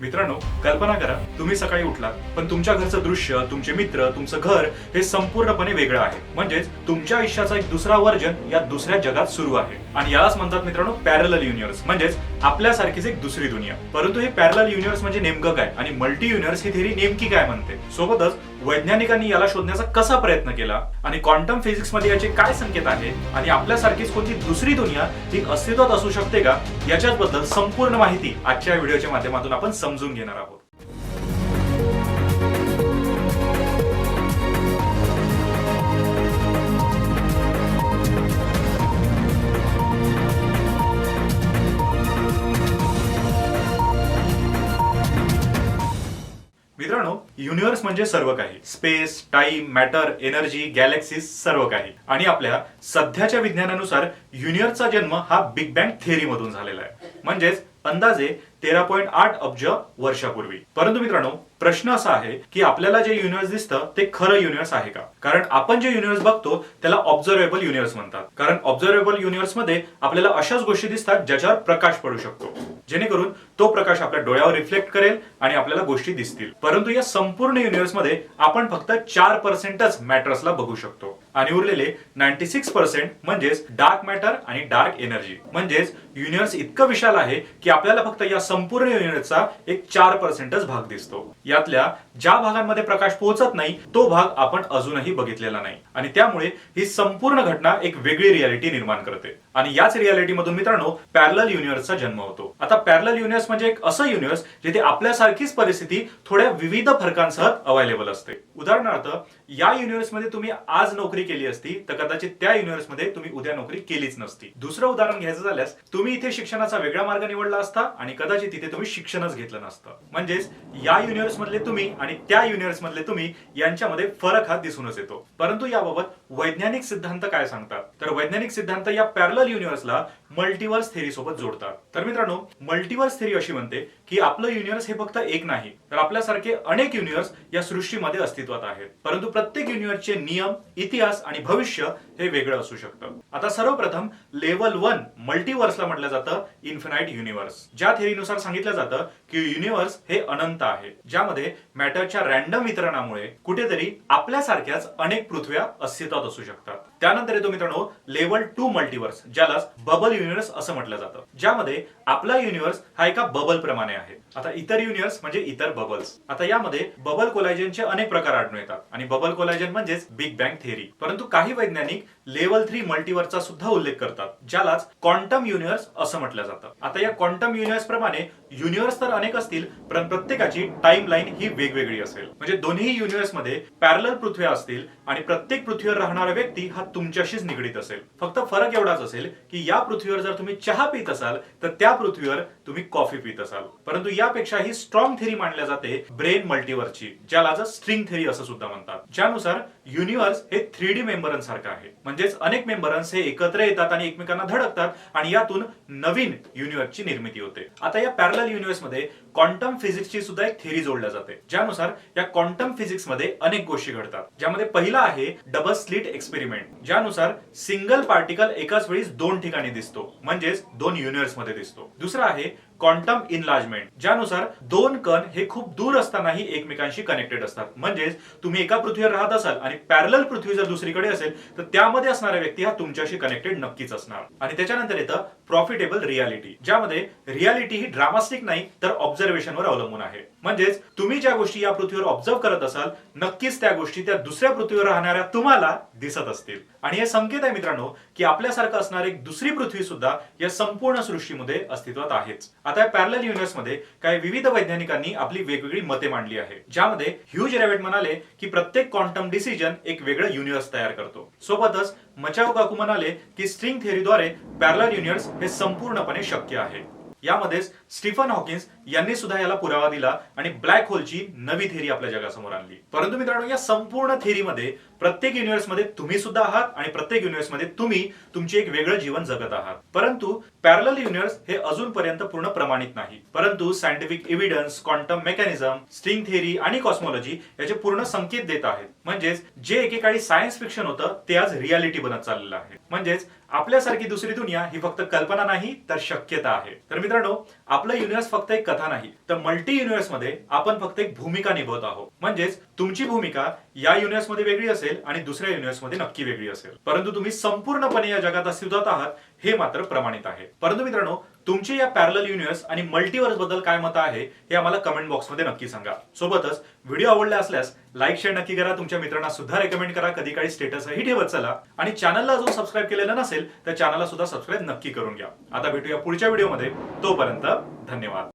मित्रांनो कल्पना करा तुम्ही सकाळी उठला पण तुमच्या घरचं दृश्य तुमचे मित्र तुमचं घर हे संपूर्णपणे वेगळं आहे. म्हणजेच तुमच्या आयुष्याचा एक दुसरा वर्जन या दुसऱ्या जगात सुरू आहे. आणि यालाच म्हणतात मित्रांनो पॅरल युनिव्हर्स म्हणजेच आपल्यासारखीच एक दुसरी दुनिया. परंतु हे पॅरल युनिव्हर्स म्हणजे नेमकं काय? आणि मल्टी युनिव्हर्स ही थेरी नेमकी काय म्हणते? सोबतच वैज्ञानिकांनी याला शोधण्याचा कसा प्रयत्न केला? आणि क्वांटम फिजिक्समध्ये याचे काय संकेत आहे? आणि आपल्यासारखीच कोणती दुसरी दुनिया ही अस्तित्वात असू शकते का? याच्याबद्दल संपूर्ण माहिती आजच्या व्हिडिओच्या माध्यमातून आपण समजून घेणार आहोत. युनिव्हर्स म्हणजे सर्व काही. Space time matter energy galaxies सर्व काही. आणि आपल्या सध्याच्या विज्ञानानुसार युनिव्हर्सचा जन्म हा बिग बँग थिअरी मधून झालेला आहे. म्हणजेच अंदाजे तेरा पॉईंट आठ अब्ज वर्षापूर्वी. परंतु मित्रांनो प्रश्न असा आहे की आपल्याला जे युनिव्हर्स दिसतं ते खरं युनिव्हर्स आहे का? कारण आपण जे युनिव्हर्स बघतो त्याला ऑब्झर्वेबल युनिव्हर्स म्हणतात. कारण ऑब्झर्वेबल युनिव्हर्समध्ये आपल्याला अशाच गोष्टी दिसतात ज्याच्यावर प्रकाश पडू शकतो. जेणेकरून तो प्रकाश आपल्या डोळ्यावर रिफ्लेक्ट करेल आणि आपल्याला गोष्टी दिसतील. परंतु या संपूर्ण युनिव्हर्समध्ये आपण फक्त चार पर्सेंटच मॅटर्सला बघू शकतो. आणि उरलेले नाईन्टी सिक्स पर्सेंट म्हणजेच डार्क मॅटर आणि डार्क एनर्जी म्हणजेच युनिव्हर्स इतकं विशाल आहे की आपल्याला फक्त या संपूर्ण युनिव्हर्सचा एक चार पर्सेंटच भाग दिसतो. यातल्या ज्या भागांमध्ये प्रकाश पोहोचत नाही तो भाग आपण अजूनही बघितलेला नाही. आणि त्यामुळे ही संपूर्ण घटना एक वेगळी रियालिटी निर्माण करते. आणि याच रियालिटी मधून मित्रांनो पॅरल युनिव्हर्सचा जन्म होतो. आता पॅरल युनिव्हर्स म्हणजे एक असं युनिव्हर्स जिथे आपल्यासारखीच परिस्थिती थोड्या विविध फरकांसह अवेलेबल असते. उदाहरणार्थ या युनिव्हर्समध्ये तुम्ही आज नोकरी केली असती तर कदाचित त्या युनिव्हर्समध्ये तुम्ही उद्या नोकरी केलीच नसती. दुसरं उदाहरण घ्यायचं झाल्यास तुम्ही इथे शिक्षणाचा वेगळा मार्ग निवडला असता आणि कदाचित तिथे तुम्ही शिक्षणच घेतलं नसतं. म्हणजेच या युनिव्हर्स मधले तुम्ही आणि त्या युनिव्हर्स मधले तुम्ही यांच्यामध्ये फरक हा दिसूनच येतो. परंतु याबाबत वैज्ञानिक सिद्धांत काय सांगतात? तर वैज्ञानिक सिद्धांत या पॅरल युनिव्हर्सला मल्टिवर्स थेरी सोबत जोडतात. तर मित्रांनो मल्टिवर्स थेरी अशी म्हणते की आपलं युनिव्हर्स हे फक्त एक नाही तर आपल्यासारखे अनेक युनिव्हर्स या सृष्टीमध्ये अस्तित्वात आहेत. परंतु प्रत्येक युनिव्हर्सचे नियम इतिहास आणि भविष्य हे वेगळं असू शकतं. आता सर्वप्रथम लेवल वन मल्टिवर्सला म्हटलं जातं इन्फिनाइट युनिव्हर्स ज्या थेरीनुसार सांगितलं जातं की युनिव्हर्स हे अनंत आहे ज्यामध्ये मॅटरच्या रॅन्डम वितरणामुळे कुठेतरी आपल्यासारख्याच अनेक पृथ्व्या अस्तित्वात असू शकतात. त्यानंतर येतो मित्रांनो लेवल टू मल्टिवर्स ज्याला बबल युनिव्हर्स असं म्हटलं जातं. ज्यामध्ये आपला युनिव्हर्स हा एका बबल प्रमाणे आहे. आता इतर युनिव्हर्स म्हणजे इतर बबल्स आता यामध्ये बबल कोलायजनचे अनेक प्रकार आढळून येतात. आणि बबल कोलायजन म्हणजेच बिग बँग थेरी परंतु काही वैज्ञानिक लेवल थ्री मल्टीवरचा सुद्धा उल्लेख करतात ज्यालाच क्वांटम युनिव्हर्स असं म्हटलं जातं. आता या क्वांटम युनिव्हर्स प्रमाणे युनिव्हर्स तर अनेक असतील पण प्रत्येकाची टाइम लाईन ही वेगवेगळी असेल. म्हणजे दोन्ही युनिव्हर्समध्ये पॅरल पृथ्व्या असतील आणि प्रत्येक पृथ्वीवर राहणारा व्यक्ती हा तुमच्याशीच निगडीत असेल. फक्त फरक एवढाच असेल की या पृथ्वीवर जर तुम्ही चहा पित असाल तर त्या पृथ्वीवर तुम्ही कॉफी पित असाल. परंतु यापेक्षा ही स्ट्रॉंग थेरी मानल्या जाते ब्रेन मल्टीवरची ज्याला स्ट्रिंग थेरी असं सुद्धा म्हणतात. ज्यानुसार युनिव्हर्स हे थ्री डी मेंबरांसारखं आहे. म्हणजे म्हणजेच अनेक मेंबरन्स हे एकत्र येतात आणि एकमेकांना धडकतात आणि यातून नवीन युनिव्हर्सची निर्मिती होते. आता या पॅरल युनिव्हर्समध्ये क्वांटम फिजिक्सची सुद्धा एक थेरी जोडल्या जाते. ज्यानुसार या क्वांटम फिजिक्समध्ये अनेक गोष्टी घडतात. ज्यामध्ये पहिला आहे डबल स्लिट एक्सपेरिमेंट ज्यानुसार सिंगल पार्टिकल एकाच वेळी दोन ठिकाणी दिसतो. म्हणजेच दोन युनिव्हर्समध्ये दिसतो. दुसरा आहे क्वांटम इनलार्जमेंट ज्यानुसार दोन कण हे खूप दूर असतानाही एकमेकांशी कनेक्टेड असतात. म्हणजेच तुम्ही एका पृथ्वीवर राहत असाल आणि पॅरल पृथ्वी जर दुसरीकडे असेल तर त्यामध्ये असणारा व्यक्ती हा तुमच्याशी कनेक्टेड नक्कीच असणार. आणि त्याच्यानंतर येतं प्रॉफिटेबल रियालिटी ज्यामध्ये रियालिटी ही ड्रामास्टिक नाही तर ऑब्झर्वेशनवर अवलंबून आहे. म्हणजेच तुम्ही ज्या गोष्टी या पृथ्वीवर ऑब्झर्व करत असाल नक्कीच त्या गोष्टी त्या दुसऱ्या पृथ्वीवर राहणाऱ्या तुम्हाला दिसत असतील. आणि हे संकेत आहे मित्रांनो की आपल्यासारखं असणारी दुसरी पृथ्वी सुद्धा या संपूर्ण सृष्टीमध्ये अस्तित्वात आहेच. आता पॅरल युनिव्हर्समध्ये काही विविध वैज्ञानिकांनी आपली वेगवेगळी मते मांडली आहे ज्यामध्ये ह्यूज रेवेट म्हणाले की प्रत्येक क्वांटम डिसिजन एक वेगळं युनिव्हर्स तयार करतो. सोबतच मचाओ काकू म्हणाले की स्ट्रिंग थेअरीद्वारे पॅरल युनिव्हर्स हे संपूर्णपणे शक्य आहे. यामध्येच स्टीफन हॉकिन्स यांनी सुद्धा याला पुरावा दिला आणि ब्लॅक होलची नवी थेरी आपल्या जगासमोर आणली. परंतु मित्रांनो या संपूर्ण थेरीमध्ये प्रत्येक युनिव्हर्समध्ये तुम्ही सुद्धा आहात आणि प्रत्येक युनिव्हर्समध्ये तुम्ही तुमचे एक वेगळं जीवन जगत आहात. परंतु पॅरल युनिव्हर्स हे अजूनपर्यंत पूर्ण प्रमाणित नाही. परंतु scientific evidence quantum mechanism string theory आणि कॉस्मॉलॉजी याचे पूर्ण संकेत देत आहेत. म्हणजेच जे एकेकाळी सायन्स फिक्शन होतं ते आज रियालिटी बनत चाललेलं आहे. म्हणजेच आपल्यासारखी दुसरी दुनिया ही फक्त कल्पना नाही तर शक्यता आहे. तर मित्रांनो आपलं युनिव्हर्स फक्त एक कथा नाही तर मल्टी युनिव्हर्समध्ये आपण फक्त एक भूमिका निभवत आहोत. म्हणजेच तुमची भूमिका या युनिव्हर्समध्ये वेगळी असेल आणि दुसऱ्या युनिव्हर्समध्ये नक्की वेगळी असेल. परंतु तुम्ही संपूर्णपणे या जगात अस्तित्वात आहात हे मात्र प्रमाणित आहे. परंतु मित्रांनो तुमची या पॅरल युनिव्हर्स आणि मल्टीवर्सबद्दल काय मत आहे हे आम्हाला कमेंट बॉक्समध्ये नक्की सांगा. सोबतच व्हिडिओ आवडला असल्यास लाईक शेअर नक्की करा. तुमच्या मित्रांना सुद्धा रेकमेंड करा. कधी काही स्टेटसही ठेवत चला. आणि चॅनलला अजून सबस्क्राईब केलेलं नसेल तर चॅनलला सुद्धा सबस्क्राईब नक्की करून घ्या. आता भेटूया पुढच्या व्हिडिओमध्ये तोपर्यंत धन्यवाद.